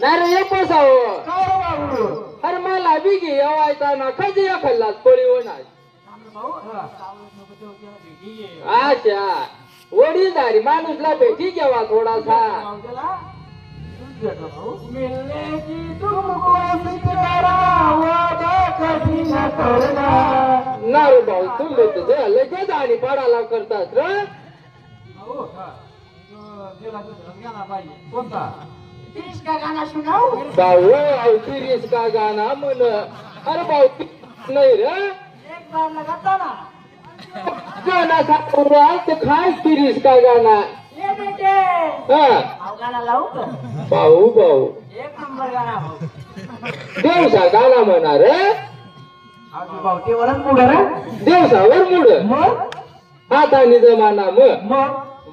नाही रे एक बसाव अरे मला बी घे येवायचा ना. कधी या खाल्लास पळी होणार. अच्छा. वडीलधारी माणूसला भेटी घ्यावा थोडासा. नारू भाऊ तुम्ही तुझं लगेच आणि पाडाला करतात र भाऊ अवतीरीस का गाणा म्हण. अरे भाऊ नाही रे. गाणा सापडला ते खाय तिरीस का गाणा. हा. भाऊ भाऊ देवसा गाणा म्हणा रे. देवसावर मुड. हाताने जमाना मग?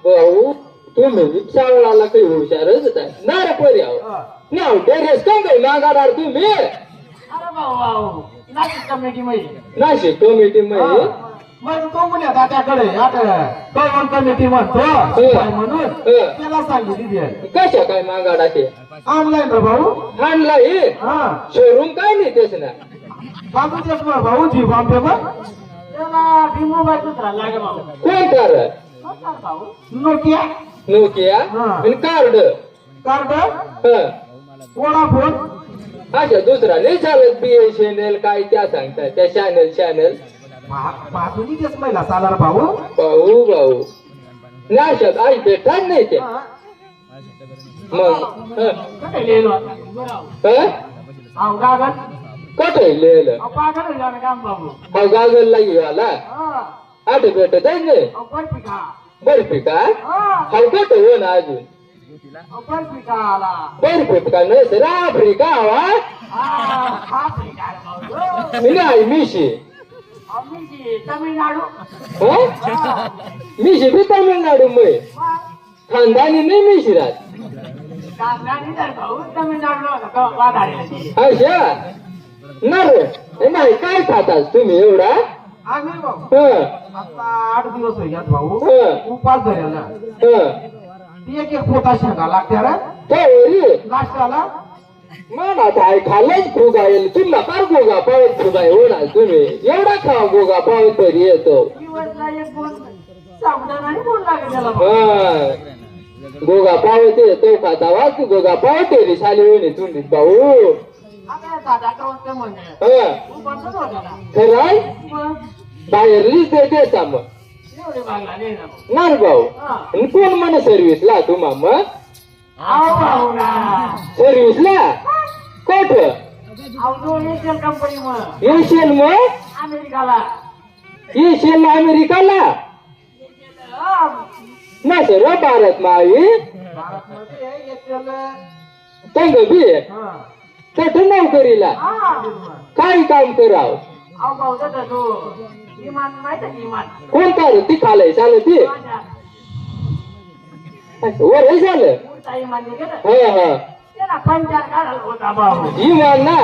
भाऊ तुम्ही चावळाला काही हुशारच आहे. ना रे पर्याव नाव टेरेस का काही मागाडार तुम्ही? नाशिक कमिटी मध्ये मग तो म्हणे दात्याकडे आता कळवण कमिटी म्हणतो. काय म्हणून? त्याला सांगितली ती कशा काय मागाडाचे ऑनलाईन रे भाऊ? हा. शोरूम काय नाही तेच ना बाबू तेच मग भाऊ जी बॉम्बे मग. त्याला दुसरा लागे भाऊ. कोण कर नोकिया. नोकिया हा. आणि कार्ड. कार्ड? हा. वोडाफोन? अच्छा दुसरा नाही चालत बीएसएनएल काय त्या सांगतात त्या चॅनल चॅनल बाजूनी महिला भाऊ. भाऊ भाऊ. नाशात आई भेटतात नाही ते. मग हं. काय लिहिलं हं? अहो कट लिहिलं? अहो पागल झालं काम बाबू. हा गागल हा. आठ भेटत आहे अहो बर्फी का हा हा कट हो ना अजून बर्फिका आला बर्फी का नाही आफ्रिका हवा मी नाही मिशी अहो मी मिशी बी तामिळनाडू मै खानदानी नाही मिशी राहत अच्छा ना रे नाही काय खातास तुम्ही एवढा आम्ही भाऊ. हं, आता आठ दिवस होईयात भाऊ. हं, उपास हं. ती एक एक पोटा शेंगा लागते रे. काय खाल्लंच फार गोगा पावत फुगा होणार तुम्ही. एवढा खावा गोगा पावत तरी येतो. दिवसला एक लागेल त्याला. हा गोगा पावत येतो खाता वाच गोगा पावत रे शाली तुंडीत भाऊ. आता दादा कावत म्हणजे हा उपासच होता ना खरं मग? बाहेर लिस्ट देते मग ना. भाऊ. नार भाऊ. हा. आणि कोण म्हण सर्व्हिसला मग भाऊ ना सर्व्हिसला कोठ? मग. येशील मग? अमेरिकाला. येशील अमेरिकाला? हा. ना सर भारत मावी भारतमध्ये एशियन तंग बी हा. तठ नोकरीला हा. काय काम कराव अहो भाऊ दादा तो इमान माहिती आहे का इमान कोणता रे ती खालाय चालत ती माझ्या वर हे झालं पुढचा इमान निघेल हा हा त्याला पंचार काढायला होता भाऊ इमान ना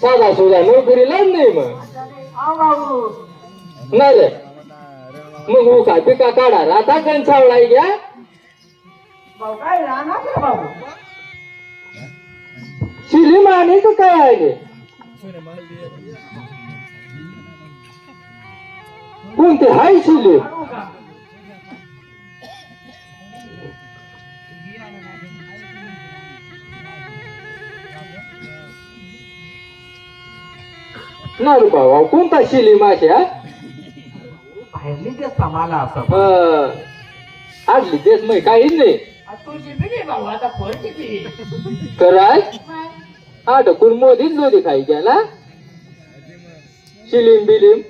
साधा सुधा नोकरीला नाही मग अहो भाऊ नाही रे मग उका पिका काढा आता गणसावळाय घ्या भाऊ काय राहणार रे भाऊ शिली माने का काय आहे कोणते? हाय शिली? ना बाबा कोणता शिली माश्या बाहेरली ते समाला असं. आडली तेच मग काही नाही. तुझी बी नाही भाऊ आता फोरची बी कराय आठ कोण मोदीच लोधी खायच्या ना? शिलीम बिलीम.